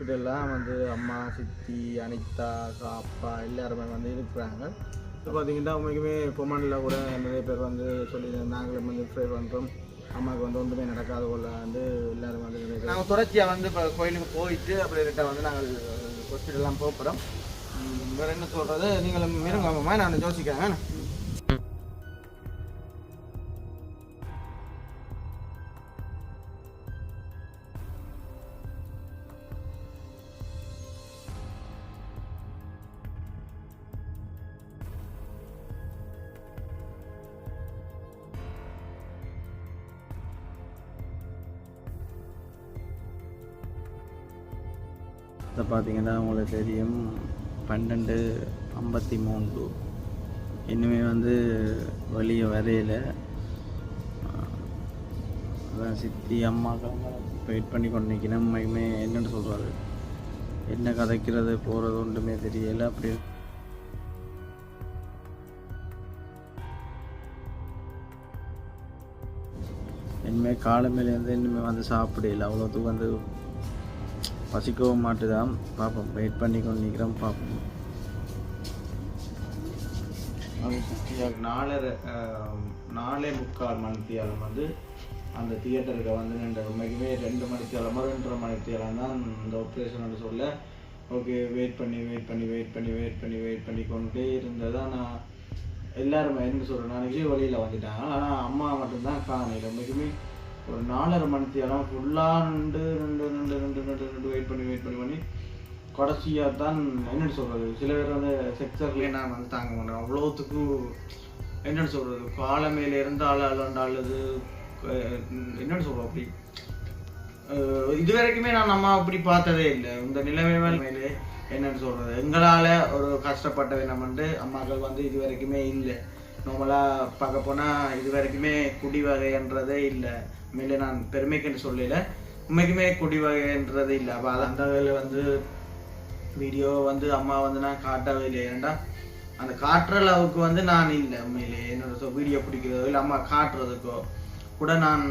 ஹாஸ்பிட்டல்லாம் வந்து அம்மா சித்தி அனிதா அக்கா, அப்பா எல்லாருமே வந்து இருக்கிறாங்க. இப்போ பார்த்தீங்கன்னா உண்மைக்குமே கொமாண்டில் கூட நிறைய பேர் வந்து சொல்லி நாங்களும் வந்து ப்ரே பண்ணுறோம் அம்மாவுக்கு வந்து ஒன்றுமே நடக்காத போல வந்து எல்லாரும் வந்து நாங்கள் தொடர்ச்சியாக வந்து இப்போ கோயிலுக்கு போயிட்டு அப்படி ரிட்ட வந்து நாங்கள் ஹாஸ்பிட்டல்லாம் போகிறோம் வேறு என்ன சொல்கிறது நீங்களும் மீறுங்க நான் யோசிக்கிறேன். நேரத்தை பார்த்தீங்கன்னா உங்களுக்கு தெரியும். பன்னெண்டு ஐம்பத்தி மூன்று இன்னுமே வந்து வெளியே வரையில. அதான் சித்தி அம்மாக்காக வெயிட் பண்ணி கொண்டு நிற்கிறேன் உண்மைக்குமே என்னென்னு சொல்கிறாரு என்ன கதைக்கிறது போகிறது ஒன்றுமே தெரியல. அப்படி இனிமேல் காலமேலேருந்து இனிமேல் வந்து சாப்பிடல. அவ்வளோத்துக்கு வந்து பசிக்கவும் மாட்டுதான் பார்ப்போம் வெயிட் பண்ணி கொண்டு நிற்கிறோம் பார்ப்போம் நாலரை நாலே முக்கால் மணித்தியாலம் வந்து அந்த தியேட்டருக்கு வந்து நின்ற உண்மைக்குமே ரெண்டு மணித்தியாலமோ ரெண்டரை மணித்தியாலம் தான் இந்த ஆப்ரேஷன் சொல்ல ஓகே வெயிட் பண்ணி வெயிட் பண்ணி வெயிட் பண்ணி வெயிட் பண்ணி வெயிட் பண்ணி கொண்டே இருந்ததான் நான் எல்லாருமே என்ன சொல்கிறேன் நாளைக்கு வழியில் வந்துட்டாங்க ஆனால் அம்மா மட்டும்தான் காணையில் உண்மைக்குமே ஒரு நாலரை மணித்தியாலம் ஃபுல்லாக ரெண்டு ரெண்டு ரெண்டு ரெண்டு ரெண்டு ரெண்டு வெயிட் பண்ணி வெயிட் பண்ணி பண்ணி கடைசியாக தான் என்னன்னு சொல்கிறது சில பேர் வந்து செக்ஸர்லேயே நான் வந்து தாங்க மாட்டேன். அவ்வளோத்துக்கு என்னென்னு சொல்கிறது காலமையில இருந்து ஆள் அளாண்டு அல்லது என்னென்னு சொல்கிறோம் அப்படி? இது வரைக்குமே நான் நம்ம அப்படி பார்த்ததே இல்லை. இந்த நிலைமை மேலே என்னன்னு சொல்கிறது எங்களால் ஒரு கஷ்டப்பட்ட வினம்ண்டு அம்மாக்கள் வந்து இது வரைக்குமே இல்லை. நார்மலாக பார்க்க போனால் இது வரைக்குமே குடி வகைன்றதே இல்லை. மேலே நான் பெருமைக்குன்னு சொல்லல. உண்மைக்குமே குடி வகைன்றதே இல்லை. அப்போ அது அந்த வேலை வந்து வீடியோ வந்து அம்மா வந்து நான் காட்டவே இல்லை ஏன்டா? அந்த காட்டுற அளவுக்கு வந்து நான் இல்லை உண்மையிலே. என்னோட வீடியோ பிடிக்கிறதோ இல்லை அம்மா காட்டுறதுக்கோ கூட நான்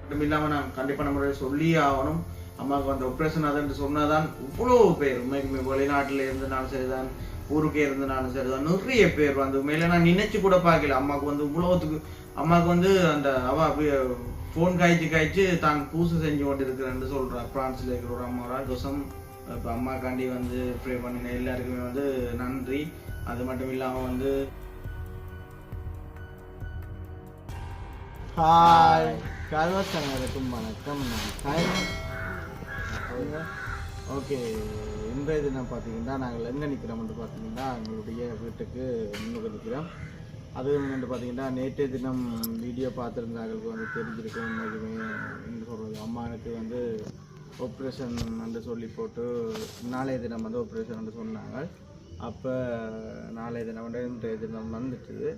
மட்டும் இல்லாமல் நான் கண்டிப்பான முறையில் சொல்லியே ஆகணும். அம்மாவுக்கு அந்த ஆப்ரேஷன் அதுன்னு சொன்னாதான் இவ்வளோ பேர். உண்மைக்குமே வெளிநாட்டில் இருந்தனாலும் சரிதான் ஊருக்கே இருந்தனாலும் சரிதான். நிறைய பேர் வந்து உண்மையில நான் நினைச்சு கூட பார்க்கல. அம்மாவுக்கு வந்து இவ்வளோத்துக்கு அம்மாவுக்கு வந்து அந்த அவ ஃபோன் காய்ச்சி காய்ச்சி தான் பூசை செஞ்சு கொண்டு இருக்கிறேன்னு சொல்றா. பிரான்ஸ்ல இருக்கிற ஒரு அம்மா தோசம் இப்போ அம்மாக்காண்டி வந்து ப்ரே பண்ணின எல்லாருக்குமே வந்து நன்றி. அது மட்டும் இல்லாமல் வந்து ஹாய் கல்வசனருக்கும் வணக்கம். ஹாய் ஓகே இன்றைய தினம் பார்த்தீங்கன்னா நாங்கள் எங்கே நிற்கிறோம்னு பார்த்தீங்கன்னா எங்களுடைய வீட்டுக்கு முன்னுக்கு நிற்கிறோம் அதுவும் வந்து பார்த்தீங்கன்னா நேற்றைய தினம் வீடியோ பார்த்துருந்தாங்களுக்கு வந்து தெரிஞ்சிருக்கும் உண்மைக்குமே என்ன சொல்கிறது அம்மாவுக்கு வந்து ஆப்ரேஷன் வந்து சொல்லி போட்டு நாளைய தினம் வந்து ஆப்ரேஷன் வந்து சொன்னாங்க. அப்போ நாளைய தினம் வந்து இன்றைய தினம் வந்துட்டுது.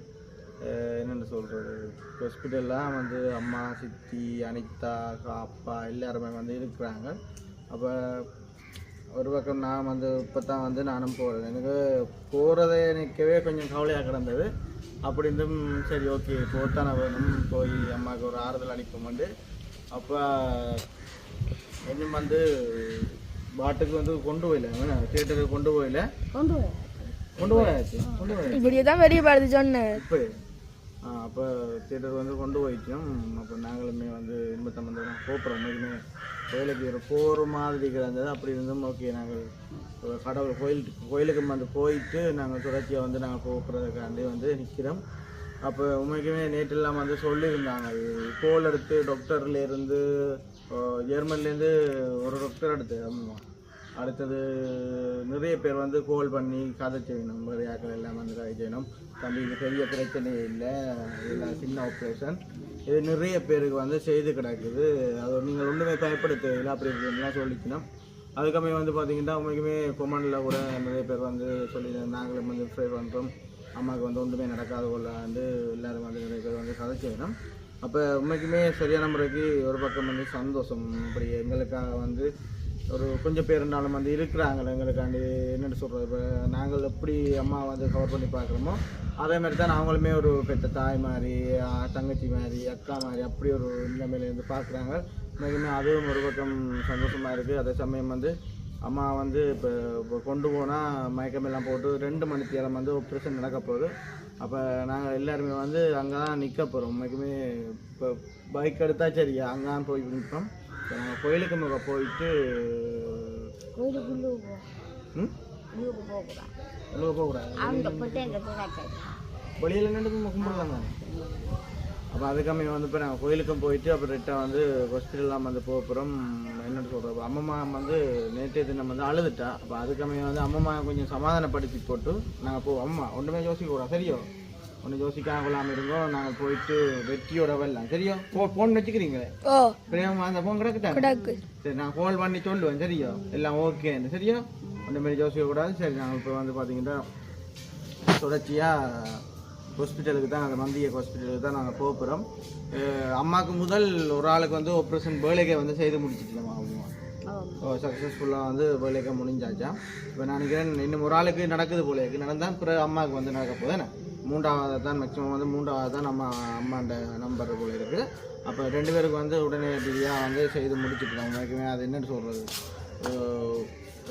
என்னென்னு சொல்கிறது ஹாஸ்பிட்டல்லாம் வந்து அம்மா சித்தி அனிதா அப்பா எல்லாருமே வந்து இருக்கிறாங்க. அப்போ ஒரு பக்கம் நான் வந்து இப்போ தான் வந்து நானும் போகிறேன் எனக்கு போகிறதே நிற்கவே கொஞ்சம் கவலையாக கிடந்தது. அப்படி இருந்தும் சரி ஓகே போத்தானே வேணும். போய் அம்மாவுக்கு ஒரு ஆறுதல் அளிப்போம்ண்டு. அப்போ இன்னும் வந்து பாட்டுக்கு வந்து கொண்டு போயில. தியேட்டருக்கு கொண்டு போயில? கொண்டு வா. கொண்டு போயாச்சு. கொண்டு போயாச்சு. இப்படியே தான் வெளியே பாடுது சொன்னேன் இப்போ அப்போ தேட்டர் வந்து கொண்டு போயிட்டோம். அப்போ நாங்களுமே வந்து இன்பத்தம் வந்து போகிறோம் உண்மைக்குமே கோயிலுக்கு ஒரு போகிற மாதிரி இருந்தது அப்படி இருந்தும் ஓகே நாங்கள் கடவுள் கோயில் கோயிலுக்கு வந்து போயிட்டு நாங்கள் தொடர்ச்சியாக வந்து நாங்கள் போகிறதுக்காண்டி வந்து நிற்கிறோம் அப்போ உண்மைக்குமே நேற்றெல்லாம் வந்து சொல்லியிருந்தாங்க. கோல் எடுத்து டாக்டர்லேருந்து ஜெர்மன்லேருந்து ஒரு டாக்டர் எடுத்து ஆமாம் அடுத்தது நிறைய பேர் வந்து கோல் பண்ணி கதை செய்யணும். நிறையாக்கள் எல்லாம் வந்து கதை செய்யணும். தம்பி இது பெரிய பிரச்சனையே இல்லை. இதெல்லாம் சின்ன ஆப்ரேஷன் இது நிறைய பேருக்கு வந்து செய்து கிடக்குது. அது நீங்கள் ஒன்றுமே பயப்பட தேவையில்லை அப்படி இப்படின்லாம் சொல்லிக்கணும். அதுக்கமே வந்து பார்த்தீங்கன்னா உண்மைக்குமே கொமனில் கூட நிறைய பேர் வந்து சொல்லி நாங்களும் வந்து ப்ரே பண்ணுறோம் அம்மாவுக்கு வந்து ஒன்றுமே நடக்காத போல வந்து எல்லாரும் வந்து நிறைய பேர் வந்து கதை செய்யணும். அப்போ உண்மைக்குமே சரியான முறைக்கு ஒரு பக்கம் வந்து சந்தோஷம். இப்படி எங்களுக்காக வந்து ஒரு கொஞ்சம் பேர் இருந்தாலும் வந்து இருக்கிறாங்களே எங்களுக்காண்டி என்னென்னு சொல்கிறது இப்போ நாங்கள் எப்படி அம்மா வந்து கவர் பண்ணி பார்க்குறோமோ அதே மாதிரி தான் அவங்களுமே ஒரு பெற்ற தாய் மாதிரி தங்கச்சி மாதிரி அக்கா மாதிரி அப்படி ஒரு நிலைமையில இருந்து பார்க்குறாங்க. மிகவும் அதுவும் ஒரு பக்கம் சந்தோஷமாக இருக்குது அதே சமயம் வந்து அம்மா வந்து இப்போ இப்போ கொண்டு போனால் மயக்கமெல்லாம் போட்டு ரெண்டு மணி தேரம் வந்து ஆப்ரேஷன் நடக்க போகுது. அப்போ நாங்கள் எல்லாருமே வந்து அங்கே தான் நிற்க போகிறோம் உண்மைக்குமே இப்போ பைக் எடுத்தால் சரி அங்கே தான் போய் நிற்போம் நாங்கள் கோயிலுக்கு முக போயிட்டு உள்ளே போகக்கூடாது வெளியில் நின்று கும்பிடலாம் தானே? அப்போ அதுக்காமே வந்து இப்போ நாங்கள் கோயிலுக்கும் போயிட்டு அப்புறம் ரிட்டா வந்து ஹாஸ்பிட்டல்லாம் வந்து போக போகிறோம் என்னென்னு சொல்கிறோம் அம்மம்மா வந்து நேற்றைய தினம் வந்து அழுதுட்டா அப்போ அதுக்காமே வந்து அம்மம்மா கொஞ்சம் சமாதானப்படுத்தி போட்டு நாங்கள் போ அம்மா ஒன்றுமே யோசிக்க கூடாது சரியோ? ஒன்றும் யோசிக்காம கொள்ளாமல் இருங்கோம் நாங்கள் போயிட்டு வெற்றியோட வரலாம். சரியோ? ஃபோ ஃபோன் வச்சுக்கிறீங்களே? ஓ. பிரியாம அந்த ஃபோன் கிடக்குட்டாங்க கிடக்கு. சரி நான் கால் பண்ணி சொல்லுவேன் சரியா? எல்லாம் ஓகேன்னு சரியா? மாதிரி யோசிக்க கூடாது சரி நாங்கள் இப்போ வந்து பார்த்தீங்கன்னா தொடர்ச்சியாக ஹாஸ்பிட்டலுக்கு தான் அந்த மந்திய ஹாஸ்பிட்டலுக்கு தான் நாங்கள் போகிறோம் அம்மாவுக்கு முதல் ஒரு ஆளுக்கு வந்து ஆப்ரேஷன் வேலைக்கே வந்து செய்து முடிச்சிட்டோம் அவங்க சக்ஸஸ்ஃபுல்லாக வந்து வேலைக்கே முடிஞ்சாச்சா? இப்போ நான் நினைக்கிறேன் இன்னும் ஒரு ஆளுக்கு நடக்குது போல இருக்கு நடந்தால் பிறகு அம்மாவுக்கு வந்து நடக்க போகுது என்ன? மூன்றாவது தான் மேக்ஸிமம் வந்து மூன்றாவது தான் நம்ம அம்மாண்ட நம்பர் போல் இருக்குது அப்போ ரெண்டு பேருக்கு வந்து உடனடியாக வந்து செய்து முடிச்சுட்டு உண்மைக்குமே அது என்னன்னு சொல்கிறது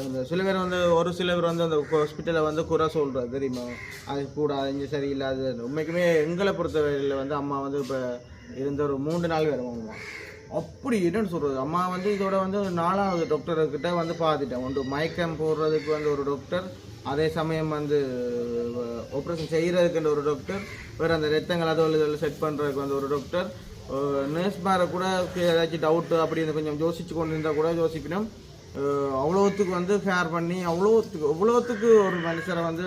இந்த சில பேர் வந்து ஒரு சில பேர் வந்து அந்த ஹாஸ்பிட்டலில் வந்து குறை சொல்கிறது தெரியுமா? அது கூடாது இங்கே சரியில்லாது. உண்மைக்குமே எங்களை பொறுத்தவரையில் வந்து அம்மா வந்து இப்போ இருந்த ஒரு மூன்று நாள் வேறு வாங்குவோம் அப்படி என்னன்னு சொல்கிறது அம்மா வந்து இதோட வந்து நாலாவது டாக்டர்கிட்ட வந்து பார்த்துட்டேன் ஒன்று மயக்கம் போடுறதுக்கு வந்து ஒரு டாக்டர் அதே சமயம் வந்து ஆப்ரேஷன் செய்கிறதுக்குன்ற ஒரு டாக்டர் வேறு அந்த ரத்தங்கள் அதோட இதில் செட் பண்ணுறதுக்கு வந்து ஒரு டாக்டர் நர்ஸ் கூட ஏதாச்சும் டவுட்டு அப்படின்னு கொஞ்சம் யோசிச்சு கொண்டு இருந்தால் கூட யோசிக்கணும். அவ்வளோத்துக்கு வந்து ஃபேர் பண்ணி அவ்வளோத்துக்கு அவ்வளோத்துக்கு ஒரு மனுஷரை வந்து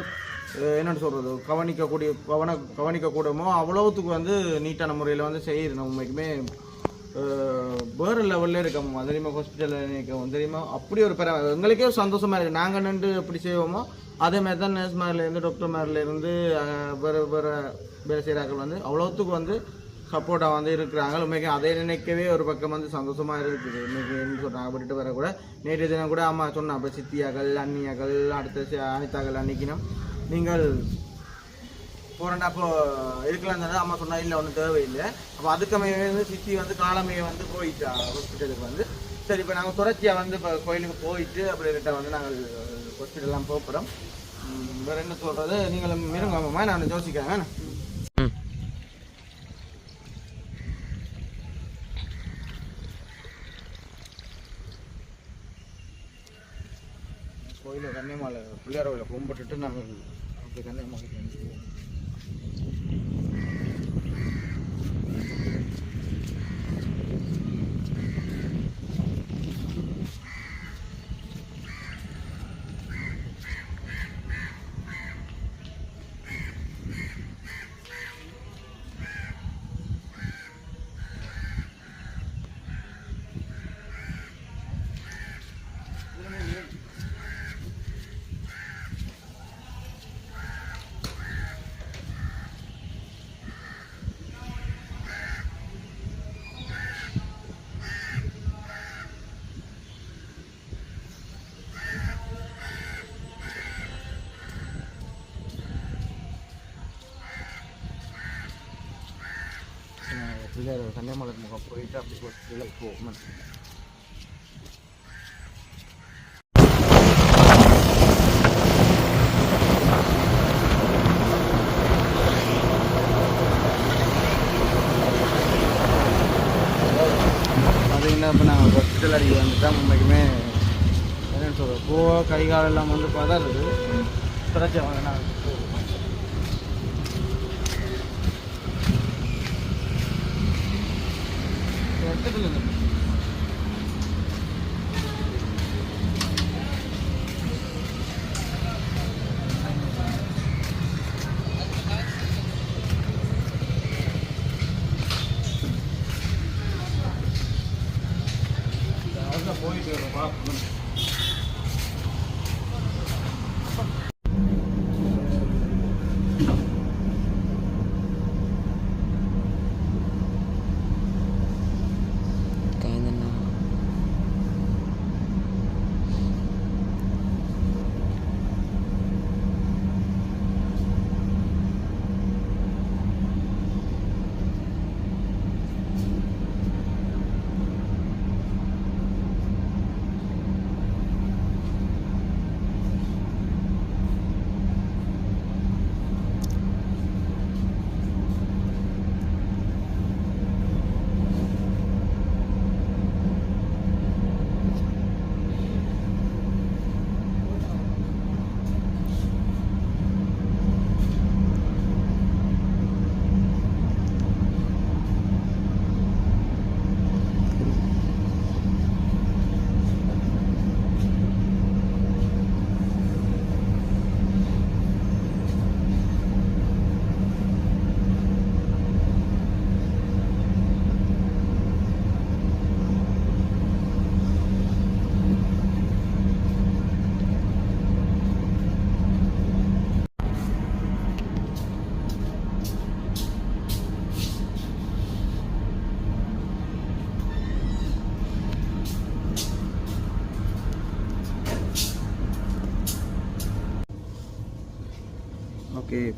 என்னென்னு சொல்கிறது கவனிக்கக்கூடிய கவன கவனிக்கக்கூடமோ அவ்வளோத்துக்கு வந்து நீட்டான முறையில் வந்து செய்யணும். உண்மைக்குமே வேறு லெவலில் இருக்கோம் தெரியுமா ஹாஸ்பிட்டலில் இருக்கோம் தெரியுமா? அப்படி ஒரு பெற எங்களுக்கே சந்தோஷமாக இருக்குது நாங்கள் நின்று எப்படி செய்வோமோ அதே மாதிரி தான் நர்ஸ் மேலேருந்து டாக்டர் மேலேருந்து வேறு வேறு வேலை செய்கிறார்கள் வந்து அவ்வளோத்துக்கு வந்து சப்போர்ட்டாக வந்து இருக்கிறாங்க. உண்மைக்கு அதை நினைக்கவே ஒரு பக்கம் வந்து சந்தோஷமாக இருக்குது. இன்னைக்கு என்ன சொல்கிறாங்க அப்படின்ட்டு வர கூட நேற்று தினம் கூட அம்மா சொன்னா அப்போ சித்தியாக்கள் அண்ணியாக்கள் அடுத்த அனிதாக்கள் அன்னைக்கினம் நீங்கள் போகிறேன்டா அப்போ இருக்கலாம் தானே? அம்மா சொன்னா இல்லை ஒன்றும் தேவையில்லை. அப்போ அதுக்கமே வந்து சித்தி வந்து காலமையை வந்து போயிட்டா ஹாஸ்பிட்டலுக்கு வந்து. சரி இப்போ நாங்கள் தொடர்ச்சியாக வந்து இப்போ கோயிலுக்கு போயிட்டு அப்படி கிட்ட வந்து நாங்கள் ஹாஸ்பிட்டல்லாம் போகிறோம் வேறு என்ன சொல்கிறது நீங்களும் இருங்க அம்மா நான் யோசிக்கிறேன் கோயிலில் கன்னியமாலை பிள்ளையார் கோயிலை கும்பிட்டுட்டு நாங்கள் அப்படி கன்னியமாலைக்கு வந்து பிள்ளையார் கன்னியமாலை முகம் போயிட்டு அப்படி ஹாஸ்பிட்டலுக்கு போகணும் பார்த்தீங்கன்னா இப்போ நாங்கள் ஹாஸ்பிட்டல் அடிக்க வந்துட்டா உண்மைக்குமே என்னன்னு சொல்கிறோம் பூ கை கால் எல்லாம் வந்து பதறுது பிரச்சனை அதான்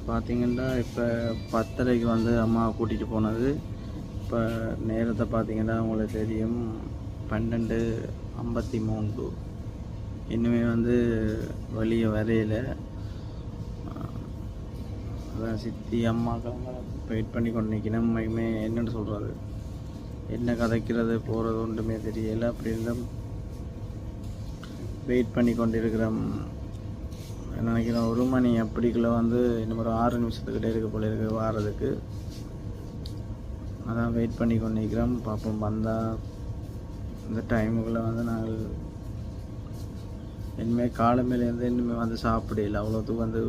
பார்த்தீங்கன்னா இப்போ பத்தரைக்கு வந்து அம்மா கூட்டிகிட்டு போனது. இப்போ நேரத்தை பார்த்தீங்கன்னா உங்களுக்கு தெரியும் பன்னெண்டு ஐம்பத்தி மூணு இன்னுமே வந்து வெளியே வரையில அதான் சித்தி அம்மாக்கெல்லாம் வெயிட் பண்ணி கொண்டு நிற்கணும் உண்மைக்குமே என்னென்னு சொல்கிறது என்ன கதைக்கிறது? போகிறது ஒன்றுமே தெரியலை. அப்படி இருந்தும் வெயிட் பண்ணி கொண்டிருக்கிறோம் நினைக்கிறேன் ஒரு மணி அப்படிக்குள்ளே வந்து இன்னும் ஒரு ஆறு நிமிஷத்துக்கிட்டே இருக்க போல இருக்கு வாரதுக்கு அதான் வெயிட் பண்ணி கொண்டு நிற்கிறோம் பார்ப்போம் வந்தால் இந்த டைமுக்குள்ளே வந்து நாங்கள் இனிமேல் காலமேலேருந்து இனிமேல் வந்து சாப்பிடல. அவ்வளோத்துக்கு வந்து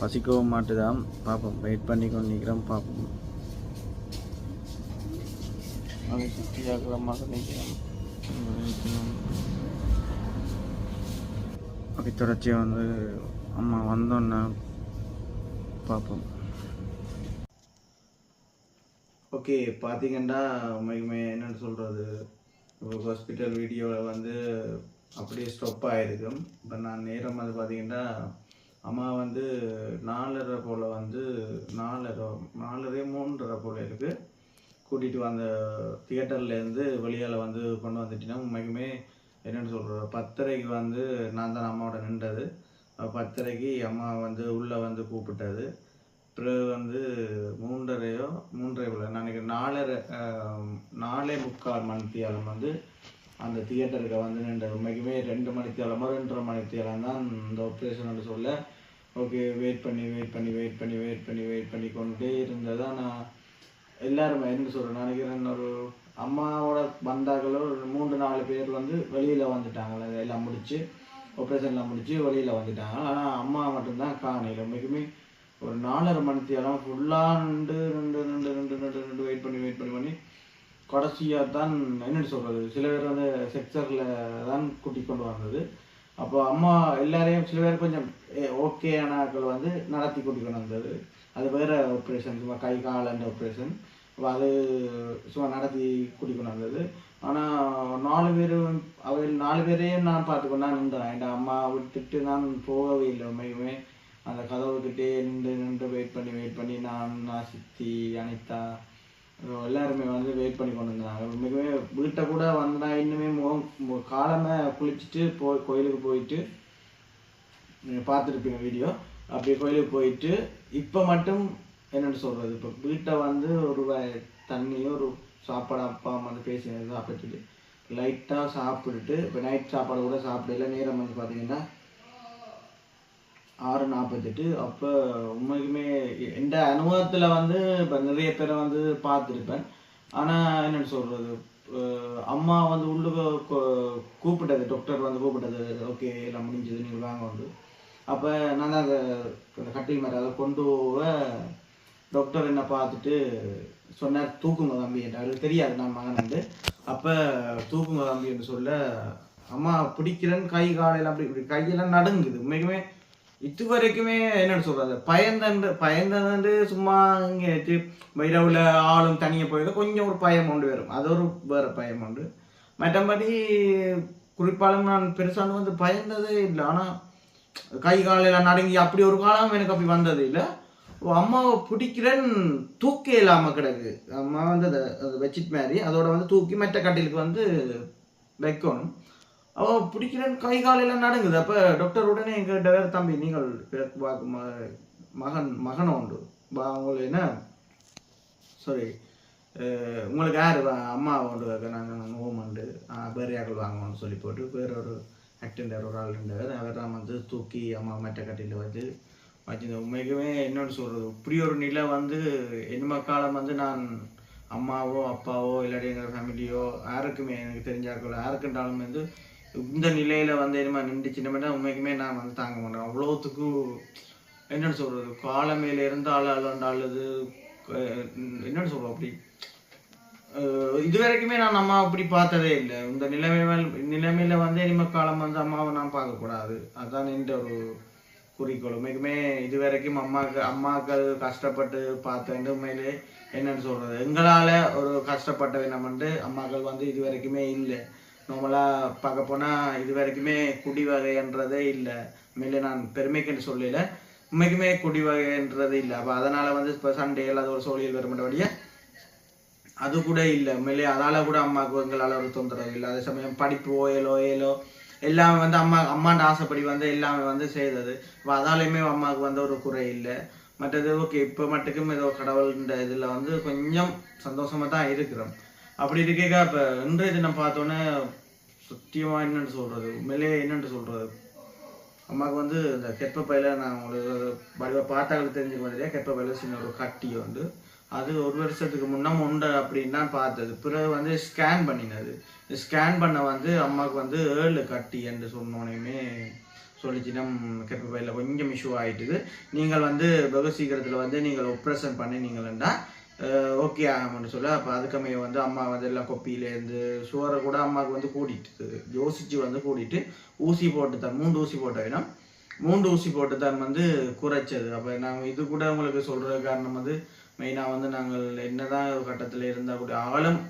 பசிக்கவும் மாட்டுதான் பார்ப்போம் வெயிட் பண்ணி கொண்டு நிற்கிறோம் பார்ப்போம் அதை சுற்றி ஆக்கிரமாக நிற்கிறோம். அப்படி தொடர்ச்சியாக வந்து அம்மா வந்தோன்னே பார்ப்போம். ஓகே பார்த்தீங்கன்னா உண்மைக்குமே என்னென்னு சொல்கிறது ஹாஸ்பிட்டல் வீடியோவில் வந்து அப்படியே ஸ்டொப் ஆகிருக்கும் இப்போ நான் நேரம் வந்து பார்த்தீங்கன்னா அம்மா வந்து நாலரை போல் வந்து நாலரை நாலரை மூன்றரை போல் இருக்குது கூட்டிகிட்டு வந்த தியேட்டர்லேருந்து வெளியால் வந்து கொண்டு வந்துட்டீங்கன்னா உண்மைக்குமே என்னென்னு சொல்கிற பத்தரைக்கு வந்து நான் தான் அம்மாவோட நின்றது. பத்தரைக்கு அம்மா வந்து உள்ளே வந்து கூப்பிட்டது. பிறகு வந்து மூன்றரையோ மூன்றரை உள்ள நினைக்க நாலரை நாலே முக்கால் மணித்தியாலம் வந்து அந்த தியேட்டருக்கு வந்து நின்ற உண்மைக்குமே ரெண்டு மணித்தியாலமோ ரெண்டரை மணித்தியாலம் தான் இந்த ஆப்ரேஷன் சொல்ல ஓகே வெயிட் பண்ணி வெயிட் பண்ணி வெயிட் பண்ணி வெயிட் பண்ணி வெயிட் பண்ணி கொண்டே இருந்ததான் நான் எல்லாருமே என்ன சொல்கிறேன் நினைக்கிறேன் ஒரு அம்மாவோட வந்தாங்களோ மூன்று நாலு பேர் வந்து வெளியில் வந்துட்டாங்க. எல்லாம் முடித்து ஆப்ரேஷன்லாம் முடித்து வெளியில் வந்துட்டாங்க. ஆனால் அம்மா மட்டும்தான் காணையில் உண்மைக்குமே ஒரு நாலரை மணித்தியெல்லாம் ஃபுல்லாக ரெண்டு ரெண்டு ரெண்டு ரெண்டு ரெண்டு ரெண்டு வெயிட் பண்ணி வெயிட் பண்ணி பண்ணி கடைசியாக தான் என்னென்னு சொல்கிறது சில பேர் வந்து செக்ஸரில் தான் கூட்டி கொண்டு வந்தது. அப்போ அம்மா எல்லாரையும் சில பேர் கொஞ்சம் ஓகே ஆனாக்கள் வந்து நடத்தி கூட்டி கொண்டு வந்தது. அது வேறு ஆப்ரேஷன் சும்மா கை காலண்ட ஆப்ரேஷன் அது சும்மா நடத்தி கூட்டி கொண்டு வந்தது. ஆனால் நாலு பேர் அவையில் நாலு பேரையும் நான் பார்த்துக்கொண்டா நான் நின்றேன். என் அம்மா விட்டுட்டு நான் போகவே இல்லை உண்மையுமே. அந்த கதவுக்கிட்டே நின்று நின்று வெயிட் பண்ணி வெயிட் பண்ணி நான் நான் சித்தி அனிதா எல்லாருமே வந்து வெயிட் பண்ணி கொண்டு வந்தாங்க. உண்மைக்குமே வீட்டை கூட வந்தால் இன்னுமே முகம் காலமே குளிச்சுட்டு போய் கோயிலுக்கு போயிட்டு நீங்கள் பார்த்துருப்பீங்க வீடியோ அப்படியே கோயிலுக்கு போயிட்டு இப்போ மட்டும் என்னென்னு சொல்கிறது இப்போ வீட்டை வந்து ஒரு தண்ணியோ ஒரு சாப்பாடு அப்பா அம்மா வந்து பேசி சாப்பிட்டுட்டு லைட்டாக சாப்பிட்டுட்டு இப்போ நைட் சாப்பாடு கூட சாப்பிடல. நேரம் வந்து பார்த்தீங்கன்னா ஆறு நாற்பத்தெட்டு. அப்போ உண்மைக்குமே எந்த அனுபவத்தில் வந்து இப்போ நிறைய பேரை வந்து பார்த்துருப்பேன். ஆனால் என்னென்னு சொல்கிறது அம்மா வந்து உள்ளுக்கு கூப்பிட்டது டாக்டர் வந்து கூப்பிட்டது ஓகே எல்லாம் முடிஞ்சது நீங்கள் வாங்க வந்து. அப்போ நான் தான் அந்த கட்டி மாதிரி அதை கொண்டு போக டாக்டர் என்ன பார்த்துட்டு சொன்னார் தூக்குங்க தம்பி என்று. அவருக்கு தெரியாது நான் மகன் அப்போ தூக்குங்க தம்பி என்று சொல்ல அம்மா பிடிக்கிறேன்னு கை காலையில் அப்படி இப்படி கையெல்லாம் நடுங்குது. உண்மைக்குமே இது வரைக்குமே என்னன்னு சொல்றது. பயந்தண்டு பயந்தன்று சும்மா இங்கே வச்சு வைரவில் ஆளும் தனியாக போயிடும் கொஞ்சம் ஒரு பயம் உண்டு வரும். அது ஒரு வேற பயம் உண்டு மற்றபடி குறிப்பாலும் நான் பெருசான வந்து பயந்ததே இல்லை. ஆனால் கை காலையில் நடுங்கி அப்படி ஒரு காலம் எனக்கு அப்படி வந்தது இல்லை. அம்மாவை பிடிக்கிறேன்னு தூக்கி இல்லாமல் கிடக்கு. அம்மா வந்து அதை அதை வச்சிட்டு மாதிரி அதோட வந்து தூக்கி மெட்ட கட்டிலுக்கு வந்து வைக்கணும். அவள் பிடிக்கிறேன்னு கை காலையெல்லாம் நடங்குது. அப்போ டாக்டர் உடனே எங்கள் வேறு தம்பி நீங்கள் பே- மகன் மகனை உண்டு. வா என்ன? சாரி உங்களுக்கு யார்? அம்மா உண்டு. நாங்கள் ஓமண்டு பேரியாக்கள் வாங்கணும்னு சொல்லி போட்டு வேற ஒரு ஆக்டர் ஒரு ஆள் இருந்தார் அவரெல்லாம் வந்து தூக்கி அம்மா மெட்ட கட்டியில் வச்சு வச்சு உண்மைக்குமே என்னன்னு சொல்கிறது இப்படி ஒரு நிலை வந்து இனிமே காலம் வந்து நான் அம்மாவோ அப்பாவோ இல்லாட்டி எங்கள் ஃபேமிலியோ யாருக்குமே எனக்கு தெரிஞ்சாக்களோ யாருக்குன்றாலும் வந்து இந்த நிலையில் வந்து இனிமே நின்று சின்னமெண்டா உண்மைக்குமே நான் வந்து தாங்க மாட்டேன். அவ்வளோத்துக்கு என்னென்னு சொல்கிறது காலமையில இருந்து ஆள் அழுண்டு அழுது சொல்கிறோம் அப்படி. இது வரைக்குமே நான் அம்மா அப்படி பார்த்ததே இல்லை. இந்த நிலைமை நிலைமையில் வந்து இனிமே காலம் வந்து அம்மாவை நான் பார்க்கக்கூடாது. அதுதான் என்ற ஒரு குறிக்கோள் உண்மைக்குமே இது வரைக்கும் அம்மாக்கு அம்மாக்கள் கஷ்டப்பட்டு பார்த்தேன் உண்மையிலே என்னன்னு சொல்றது? எங்களால ஒரு கஷ்டப்பட்ட வேணும்ட்டு அம்மாக்கள் வந்து இது வரைக்குமே இல்லை நார்மலாக பார்க்க போனா இது வரைக்குமே குடி வகைன்றதே இல்லை. உண்மையிலே நான் பெருமைக்குன்னு சொல்லல. உண்மைக்குமே குடி வகைன்றது இல்லை. அப்போ அதனால வந்து இப்போ சண்டே இல்லாத ஒரு சோழியல் வரும்படிய அது கூட இல்லை. உண்மையிலே அதால கூட அம்மாவுக்கு எங்களால் ஒரு தொந்தரவு இல்லை. அதே சமயம் படிப்பு ஓயலோ ஏலோ எல்லாமே வந்து அம்மா அம்மாண்ட ஆசைப்படி வந்து எல்லாமே வந்து செய்தது. இப்போ அதாலையுமே அம்மாவுக்கு வந்து ஒரு குறை இல்லை. மற்றது ஓகே இப்போ மட்டுக்கும் ஏதோ கடவுள்ன்ற இதில் வந்து கொஞ்சம் சந்தோஷமா தான் இருக்கிறோம். அப்படி இருக்கேக்கா இப்போ இன்றைய தினம் பார்த்தோன்னே சுத்தியமாக என்னென்னு சொல்கிறது உண்மையிலே என்னென்னு சொல்கிறது அம்மாவுக்கு வந்து இந்த கெப்ப பையில நான் உங்களுக்கு வடிவ பார்த்தாக்கள் தெரிஞ்சுக்க மாதிரியே கெப்ப பையில சின்ன ஒரு கட்டி வந்து அது ஒரு வருஷத்துக்கு முன்னே உண்டு அப்படின்னு தான் பார்த்தது. பிறகு வந்து ஸ்கேன் பண்ணினது. ஸ்கேன் பண்ண வந்து அம்மாவுக்கு வந்து ஏழு கட்டி என்று சொன்னோனையுமே சொல்லிச்சுன்னா கெப்ப பையில கொஞ்சம் இஷ்யூ ஆகிட்டுது நீங்கள் வந்து வெகு சீக்கிரத்தில் வந்து நீங்கள் ஒப்ரேஷன் பண்ணினீங்களா ஓகே ஆகும்னு சொல்ல அப்போ அதுக்கமே வந்து அம்மா வந்து எல்லாம் கொப்பியிலேருந்து சுவரை கூட அம்மாவுக்கு வந்து கூட்டிட்டு யோசிச்சு வந்து கூட்டிட்டு ஊசி போட்டு தான் மூன்று ஊசி போட்ட இடம். மூன்று ஊசி போட்டு தான் வந்து குறைச்சது. அப்போ நாங்கள் இது கூட உங்களுக்கு சொல்கிற காரணம் வந்து மெயினாக வந்து நாங்கள் என்னதான் ஒரு கட்டத்தில் இருந்தால் கூட ஆளும்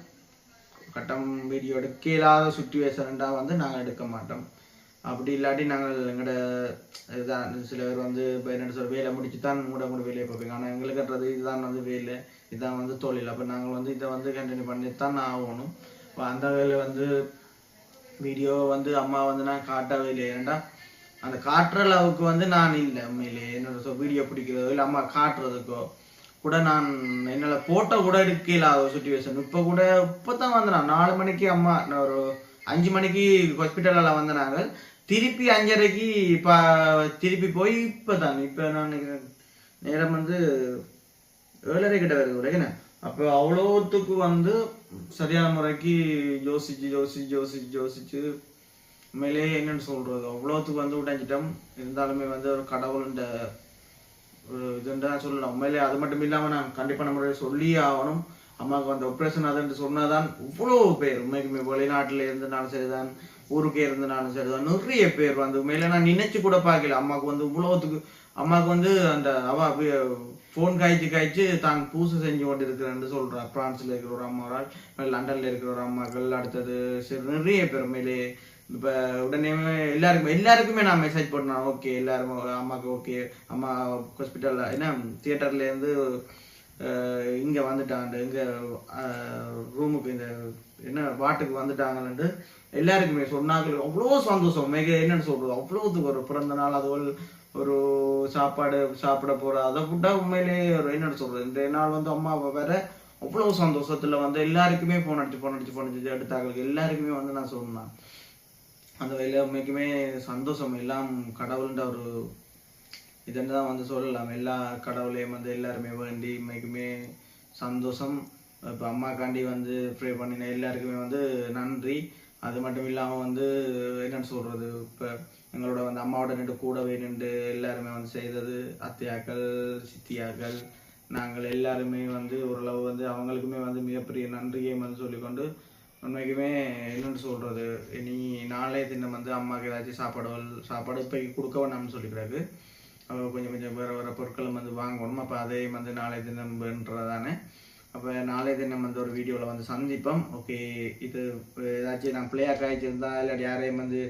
கட்டம் வீடியோ எடுக்க இல்லாத சுச்சுவேஷன்டாக வந்து நாங்கள் எடுக்க மாட்டோம். அப்படி இல்லாட்டி நாங்கள் எங்களோட இதுதான் சில பேர் வந்து இப்போ என்ன சொல்ற வேலை முடிச்சு தான் மூட மூட வேலையை பார்ப்பீங்க. ஆனால் எங்களுக்குன்றது இதுதான் வந்து வேலை இதுதான் வந்து தொழில். அப்போ நாங்கள் வந்து இதை வந்து கண்டினியூ பண்ணி தான் ஆகணும். இப்போ அந்த வேலை வந்து வீடியோ வந்து அம்மா வந்து நான் காட்டவே இல்லை. ஏன்டா அந்த காட்டுற அளவுக்கு வந்து நான் இல்லை உண்மையிலே. என்னோட வீடியோ பிடிக்கிறதோ இல்லை அம்மா காட்டுறதுக்கோ கூட நான் என்னால் போட்டோ கூட எடுக்க ஒரு சுச்சுவேஷன் இப்போ கூட இப்போ தான் வந்து நாலு மணிக்கு அம்மா நான் ஒரு அஞ்சு மணிக்கு ஹாஸ்பிட்டலில் வந்தனாங்க. திருப்பி அஞ்சரைக்கு இப்போ திருப்பி போய் இப்போ தான் இப்போ நான் நினைக்கிறேன் நேரம் வந்து ஏழரை கிட்ட வருது உடையன அப்போ அவ்வளோத்துக்கு வந்து சரியான முறைக்கு யோசிச்சு யோசிச்சு யோசிச்சு யோசிச்சு மேலே என்னன்னு சொல்றது? அவ்வளோத்துக்கு வந்து உடைஞ்சிட்டோம். இருந்தாலுமே வந்து ஒரு கடவுள்ன்ற ஒரு சொல்லலாம் உண்மையிலே அது மட்டும் இல்லாமல் நான் கண்டிப்பான முறையில் சொல்லியே ஆகணும். அம்மாவுக்கு அந்த ஆப்ரேஷன் அதுன்னு சொன்னாதான் இவ்வளோ பேர் உண்மைக்குமே வெளிநாட்டில் இருந்தனாலும் சரிதான் ஊருக்கே இருந்தனாலும் சரிதான் நிறைய பேர் வந்து உண்மையில நான் நினைச்சு கூட பார்க்கல. அம்மாவுக்கு வந்து இவ்வளோத்துக்கு அம்மாவுக்கு வந்து அந்த அவ ஃபோன் காய்ச்சி காய்ச்சி தான் பூசை செஞ்சு கொண்டு இருக்கிறேன்னு சொல்றா. பிரான்ஸ்ல இருக்கிற ஒரு அம்மாவால் லண்டன்ல இருக்கிற ஒரு அம்மாக்கள் அடுத்தது சரி நிறைய பேர் உண்மையிலே இப்போ உடனே எல்லாருக்குமே எல்லாருக்குமே நான் மெசேஜ் பண்ணேன் ஓகே எல்லாரும் அம்மாவுக்கு ஓகே அம்மா ஹாஸ்பிட்டல்ல என்ன தியேட்டர்ல இருந்து அஹ், வந்துட்டாங்க. இங்க ரூமுக்கு இந்த என்ன வாட்டுக்கு வந்துட்டாங்கன்னு எல்லாருக்குமே சொன்னாங்க அவ்வளோ சந்தோஷம். மிக என்னன்னு சொல்கிறது அவ்வளோத்துக்கு ஒரு பிறந்த நாள் அது ஒரு சாப்பாடு சாப்பிட போகிற அதை ஃபுட்டாக உண்மையிலே ஒரு என்னன்னு சொல்றது? இந்த நாள் வந்து அம்மா வேற அவ்வளோ சந்தோஷத்தில் வந்து எல்லாருக்குமே ஃபோன் அடிச்சு ஃபோன் அடிச்சு ஃபோன் அடிச்சு எடுத்தாங்க எல்லாருக்குமே வந்து நான் சொன்னேன். அந்த வகையில் சந்தோஷம். எல்லாம் கடவுள்ன்ற ஒரு இதுன்னு தான் வந்து சொல்லலாம். எல்லா கடவுளையும் வந்து எல்லாருமே வேண்டி உண்மைக்குமே சந்தோஷம். இப்போ அம்மாக்காண்டி வந்து ப்ரே பண்ணின எல்லாருக்குமே வந்து நன்றி. அது மட்டும் இல்லாமல் வந்து என்னன்னு சொல்கிறது இப்போ எங்களோட வந்து அம்மாவோட நின்று கூடவே நின்று எல்லாருமே வந்து செய்தது அத்தையாக்கள் சித்தியாக்கள் நாங்கள் எல்லாருமே வந்து ஓரளவு வந்து அவங்களுக்குமே வந்து மிகப்பெரிய நன்றியை வந்து சொல்லிக்கொண்டு உண்மைக்குமே என்னன்னு சொல்கிறது இனி நாளைய தினம் வந்து அம்மாவுக்கு ஏதாச்சும் சாப்பாடு சாப்பாடு இப்போ கொடுக்க வேணாம்னு சொல்லிக்கிறாரு. அவ கொஞ்சம் கொஞ்சம் வேறு வேறு பொருட்களும் வந்து வாங்கணும். அப்போ அதையும் வந்து நாளைய தினம் தானே அப்போ நாளைய தினம் வந்து ஒரு வீடியோவில் வந்து சந்திப்போம். ஓகே இது ஏதாச்சும் நான் பிள்ளையாக காய்ச்சிருந்தா இல்லாட்டி யாரையும் வந்து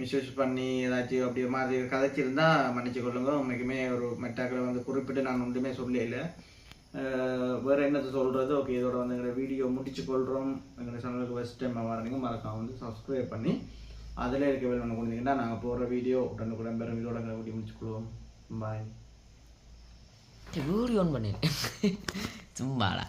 மிஸ்யூஸ் பண்ணி ஏதாச்சும் அப்படி மாதிரி கதைச்சிருந்தா மன்னிச்சு கொள்ளுங்க. உண்மைக்குமே ஒரு மெட்டாக்களை வந்து குறிப்பிட்டு நான் ஒன்றுமே சொல்லல வேறு என்னது சொல்கிறது ஓகே இதோட வந்து எங்களோட வீடியோ முடிச்சு கொள்கிறோம் எங்களோட சேனலுக்கு ஃபஸ்ட் டைம் வரீங்க மறக்காம வந்து சப்ஸ்கிரைப் பண்ணி அதில் இருக்க வேலை ஒன்று கொடுத்தீங்கன்னா நாங்கள் போடுற வீடியோ உடனுக்குடன் பெறும் இதோட எங்களை வீடியோ முடிச்சுக்கொள்வோம். பாய் வீடியோ ஆன் பண்ணிடு சும்மாடா.